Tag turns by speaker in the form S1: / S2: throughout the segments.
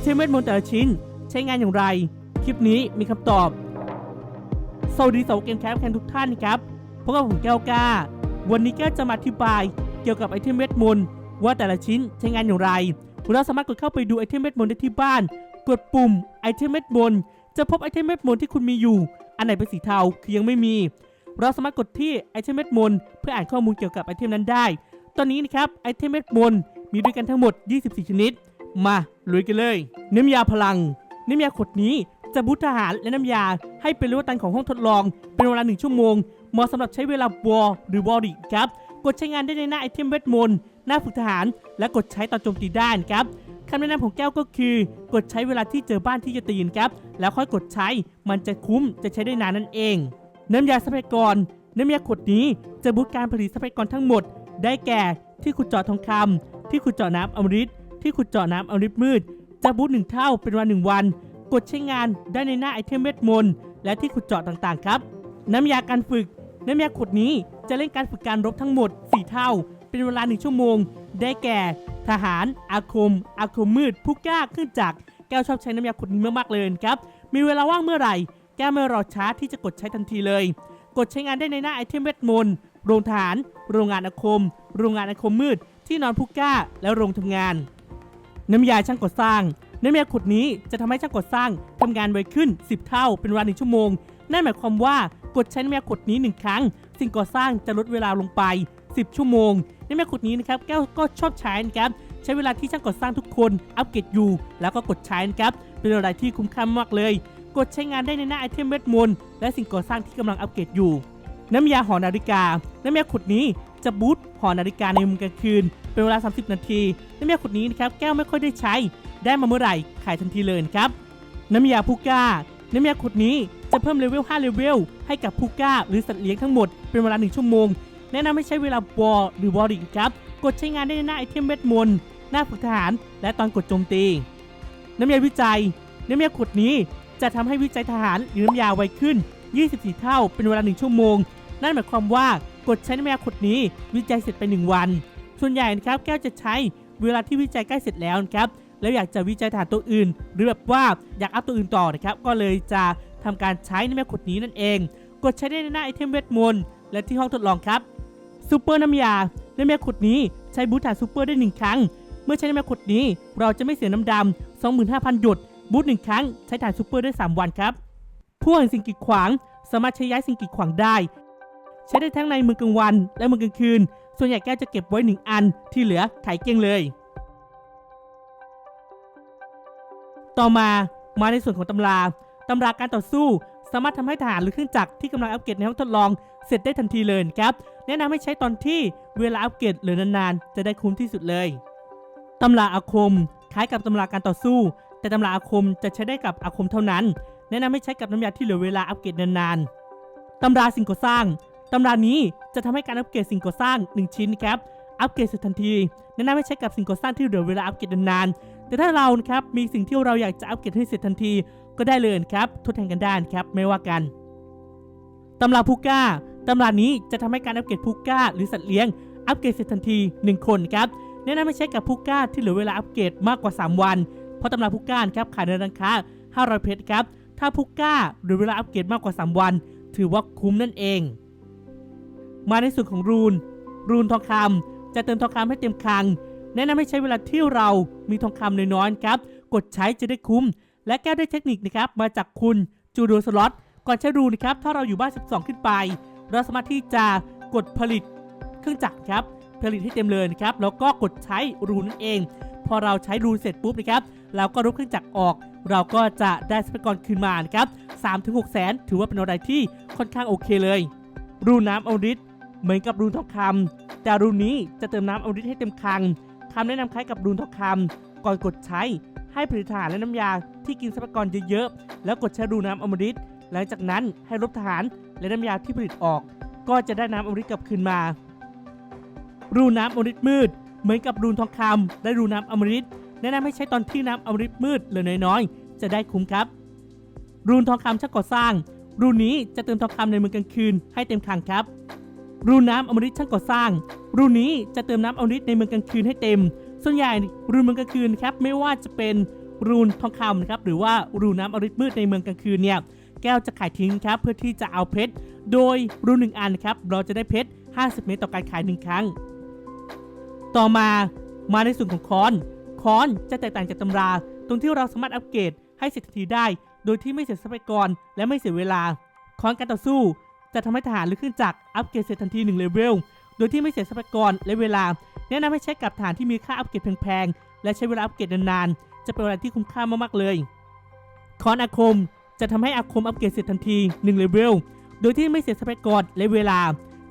S1: เทมเวทมนต์แต่ละชิ้น ใช้งานอย่างไร คลิปนี้มีคำตอบ สวัสดีสาวเกมแคปแคนทุกท่านนะครับพบกับผมแก้วก้าวันนี้แก้วจะมาอธิบายเกี่ยวกับไอเทมเวทมนต์ว่าแต่ละชิ้นใช้งานอย่างไร เราสามารถกดเข้าไปดูไอเทมเวทมนต์ได้ที่บ้าน กดปุ่มไอเทมเวทมนต์จะพบไอเทมเวทมนต์ที่คุณมีอยู่ อันไหนเป็นสีเทาคือยังไม่มี เราสามารถกดที่ไอเทมเวทมนต์เพื่ออ่านข้อมูลเกี่ยวกับไอเทมนั้นได้ ตอนนี้นะครับไอเทมเวทมนต์มีด้วยกันทั้งหมด 24 ชนิด มาลุยกันเลย น้ำยาพลัง น้ำยาขวดนี้จะบูตทหารและน้ำยาให้เป็นรูปตันของห้องทดลอง เป็นเวลาหนึ่งชั่วโมง เหมาะสำหรับใช้เวลาวอลหรือวอริครับ กดใช้งานได้ในหน้าไอเทมเวทมนต์หน้าฝึกทหาร และกดใช้ตอนโจมตีได้ครับคำแนะนำของแก้วก็คือ กดใช้เวลาที่เจอบ้านที่จะตีนครับ แล้วค่อยกดใช้มันจะคุ้มจะใช้ได้นานนั่นเอง น้ำยาทรัพยากร น้ำยาขวดนี้จะบูตการผลิตทรัพยากรทั้งหมด ได้แก่ที่ขุดเจาะทองคำที่ขุดเจาะน้ำอมฤต ที่ขุดเจาะน้ำอมฤตมืด จะบูตหนึ่งเท่าเป็นวันหนึ่งวัน กดใช้งานได้ในหน้าไอเทมเวทมนต์และที่ขุดเจาะต่างๆครับ น้ำยาการฝึก น้ำยาขวดนี้จะเล่นการฝึกการรบทั้งหมด 4 เท่า เป็นเวลา 1 ชั่วโมง ได้แก่ ทหาร อาคม อาคมมืด ผู้กล้าขึ้นจาก แก้วชอบใช้น้ำยาขวดนี้มากๆเลยครับ มีเวลาว่างเมื่อไหร่ แก้วไม่รอช้าที่จะกดใช้ทันทีเลย กดใช้งานได้ในหน้าไอเทมเวทมนต์ โรงทหาร โรงงานอาคม โรงงานอาคมมืด ที่นอนผู้กล้า และโรงทำงาน น้ำยาช่างก่อสร้าง น้ำยาขุดนี้จะทำให้ช่างก่อสร้างทำงานไวขึ้น 10 เท่าเป็นเวลาหนึ่งชั่วโมง นั่นหมายความว่ากดใช้น้ำยาขุดนี้หนึ่งครั้ง สิ่งก่อสร้างจะลดเวลาลงไป 10 ชั่วโมง น้ำยาขุดนี้นะครับแก้วก็ชอบใช้นะครับใช้เวลาที่ช่างก่อสร้างทุกคนอัปเกรดอยู่ แล้วก็กดใช้นะครับเป็นอะไรที่คุ้มค่ามากเลย กดใช้งานได้ในหน้าไอเทมเวทมนต์และสิ่งก่อสร้างที่กำลังอัปเกรดอยู่ น้ำยาหอนาฬิกา น้ำยาขุดนี้ จะบูตหอนาฬิกาในมุมกลางคืน เป็นเวลา 30 นาทีน้ำยาขุดนี้นะครับแก้วไม่ค่อยได้ใช้ ได้มาเมื่อไหร่ขายทันทีเลยครับ น้ำยาผู้กล้า น้ำยาขุดนี้จะเพิ่มเลเวล 5 เลเวล ให้กับผู้กล้า หรือสัตว์เลี้ยงทั้งหมดเป็นเวลา 1 ชั่วโมง แนะนำให้ใช้เวลาวอลหรือวอริงครับ กดใช้งานได้ในหน้าไอเทมเวทมนต์หน้าฝึกทหาร และตอนกดโจมตี น้ำยาวิจัย น้ำยาขุดนี้จะทำให้วิจัยทหารหรือน้ำยาไวขึ้น 24 เท่า เป็นเวลา 1 ชั่วโมง นั่นหมายความว่า กดใช้น้ำยาขุดนี้ วิจัยเสร็จไป 1 วัน ส่วนใหญ่นะครับแก้วจะใช้เวลาที่วิจัยใกล้เสร็จแล้วนะครับแล้วอยากจะวิจัยฐานตัวอื่น หรือแบบว่าอยากอัพตัวอื่นต่อนะครับก็เลยจะทำการใช้น้ำยาขุดนี้นั่นเอง กดใช้ได้ในหน้าไอเทมเวทมนต์และที่ห้องทดลองครับซูเปอร์น้ำยาใน้ำยาขุดนี้ใช้บูทฐานซูเปอร์ได้หนึ่งครั้ง เมื่อใช้น้ำยาขุดนี้ เราจะไม่เสียน้ำดำ25,000 หยดบูทหนึ่งครั้งใช้ฐานซูเปอร์ได้ 3 วันครับผู้แห่งสิ่งกีดขวางสามารถใช้ย้ายสิ่งกีดขวางได้ ใช้ได้ทั้งในมือกลางวัน และมือกลางคืน ส่วนใหญ่แก้วจะเก็บไว้หนึ่งอันที่เหลือขายเกลี้ยงเลย ต่อมามาในส่วนของตำราตำราการต่อสู้ สามารถทำให้ทหารหรือเครื่องจักรที่กำลังอัปเกรดในห้องทดลองเสร็จได้ทันทีเลยครับ แนะนำให้ใช้ตอนที่เวลาอัปเกรดหลือนานๆ จะได้คุ้มที่สุดเลยตำราอาคม คล้ายกับตำราการต่อสู้ แต่ตำราอาคมจะใช้ได้กับอาคมเท่านั้น แนะนำให้ใช้กับน้ำยาที่เหลือเวลาอัปเกรดนานๆตำราสิ่งก่อสร้าง ตำรานี้จะทำให้การอัปเกรดสิ่งก่อสร้าง 1 ชิ้นนะครับ อัปเกรดเสร็จทันทีแนะนำให้ใช้กับสิ่งก่อสร้างที่เหลือเวลาอัปเกรดนานๆแต่ถ้าเรานะครับมีสิ่งที่เราอยากจะอัปเกรดให้เสร็จทันทีก็ได้เลยครับทดแทนกันได้ครับไม่ว่ากันตำราผู้ก้าตำรานี้จะทำให้การอัปเกรดผู้ก้าหรือสัตว์เลี้ยงอัปเกรดเสร็จทันที 1 คนครับแนะนำให้ใช้กับผู้ก้าที่เหลือเวลาอัปเกรดมากกว่า 3 วัน เพราะตำราผู้ก้าครับขายในราคา500 เพชรครับถ้าผู้ก้าหรือเวลาอัปเกรดมากกว่า 3 วัน ถือว่าคุ้มนั่นเอง มาในส่วนของรูน รูนทองคำจะเติมทองคำให้เต็มคลัง แนะนำให้ใช้เวลาที่เรามีทองคำน้อยๆครับ กดใช้จะได้คุ้ม และแก้ได้เทคนิคนะครับ มาจากคุณจูโดสล็อต ก่อนใช้รูนนะครับ ถ้าเราอยู่บ้าน 12 ขึ้นไป เราสามารถที่จะกดผลิตเครื่องจักรครับ ผลิตให้เต็มเลยนะครับ แล้วก็กดใช้รูนนั่นเอง พอเราใช้รูนเสร็จปุ๊บนะครับ เราก็รบเครื่องจักรออก เราก็จะได้ทรัพยากรคืนมานะครับ3-6แสนถือว่าเป็นอะไรที่ค่อนข้างโอเคเลยรูนน้ำอมฤต เหมือนกับรูนทองคำแต่รูนนี้จะเติมน้ำอมฤตให้เต็มคังคำแนะนำคล้ายกับรูนทองคำก่อนกดใช้ให้ผลิตทหารและน้ำยาที่กินทรัพยากรเยอะๆ แล้วกดใช้รูนน้ำอมฤตหลังจากนั้นให้ลบทหารและน้ำยาที่ผลิตออก ก็จะได้น้ำอมฤตกลับคืนมา รูน้ำอมฤตมืด เหมือนกับรูนทองคำและรูน้ำอมฤตแนะนำให้ใช้ตอนที่น้ำอมฤตมืดเหลือน้อยๆ จะได้คุ้มครับ รูนทองคำช่างก่อสร้าง รูนี้จะเติมทองคำในเมืองกลางคืนให้เต็มคังครับ รูน้ำอมฤตช่างก่อสร้าง รูนี้จะเติมน้ำอมฤตในเมืองกลางคืนให้เต็ม ส่วนใหญ่รูเมืองกลางคืนครับไม่ว่าจะเป็นรูนทองคำนะครับหรือว่ารูน้ำอริดมืดในเมืองกลางคืนเนี่ยแก้วจะขายทิ้งครับเพื่อที่จะเอาเพชร โดยรูหนึ่งอันนะครับเราจะได้เพชร 50 เมตรต่อการขายหนึ่งครั้ง ต่อมามาในส่วนของคอน คอนจะแตกต่างจากตำรา ตรงที่เราสามารถอัปเกรดให้เสร็จทันทีได้ โดยที่ไม่เสียทรัพยากรและไม่เสียเวลา คอนการต่อสู้ จะทำให้ทหารหรือเครื่องจักรอัปเกรดเสร็จทันที1เลเวล โดยที่ไม่เสียทรัพยากรและเวลา แนะนำให้ใช้กับทหารที่มีค่าอัปเกรดแพงๆ และใช้เวลาอัปเกรดนานๆ จะเป็นอะไรที่คุ้มค่ามากๆ เลยค้อนอาคมจะทำให้อาคมอัปเกรดเสร็จทันที1เลเวล โดยที่ไม่เสียทรัพยากรและเวลา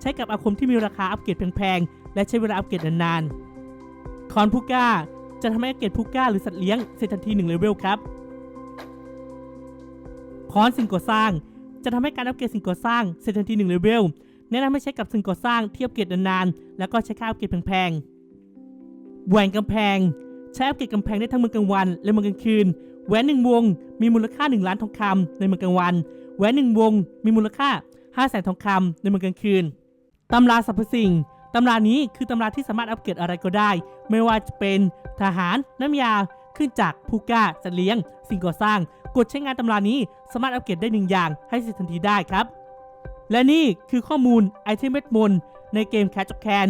S1: ใช้กับอาคมที่มีราคาอัปเกรดแพงๆ และใช้เวลาอัปเกรดนานๆ คอนผู้กล้าจะทำให้อัปเกรดผู้กล้าหรือสัตว์เลี้ยงเสร็จทันที1เลเวลครับคอนสิ่งก่อสร้าง จะทำให้การอัปเกรดสิ่งก่อสร้างเสร็จทันที1เลเวลแนะนำให้ใช้กับสิ่งก่อสร้างที่อัปเกรดนานๆแล้วก็ใช้ค่าอัปเกรดแพงๆแหวนกำแพงใช้อัปเกรดกำแพงได้ทั้งเมืองกลางวัน และเมืองกลางคืนแหวนหนึ่งวง มีมูลค่า 1 ล้านทองคำในเมืองกลางวันแหวนหนึ่งวง มีมูลค่า5 0 0แสนทองคำในเมืองกลางคืนตำราสรรพสิ่งตำรานี้คือตำราที่สามารถอัปเกรดอะไรก็ได้ ไม่ว่าจะเป็นทหารน้ำยา ขึ้นจากผู้กล้าสัตว์เลี้ยง สิ่งก่อสร้าง กดใช้งานตำรานี้สามารถอัปเกรดได้หนึ่งอย่างให้เสร็จทันทีได้ครับ และนี่คือข้อมูลไอเทมเม็ดมนในเกมแคชจ็อกแคน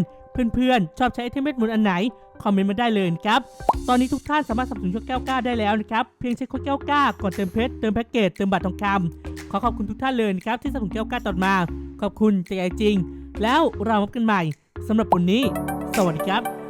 S1: เพื่อนๆ ชอบใช้ไอเทมเม็ดมนอันไหน คอมเมนต์มาได้เลยครับ ตอนนี้ทุกท่านสามารถสับสนุนช่องแก้วกล้าได้แล้วนะครับ เพียงใช้โค้ดแก้วกล้าก่อนเติมเพชรเติมแพ็กเกจเติมบัตรทองคำขอขอบคุณทุกท่านเลยนะครับที่สนับสนุนแก้วกล้าต่อมา ขอบคุณใจจริง แล้วเราพบกันใหม่สำหรับวันนี้ สวัสดีครับ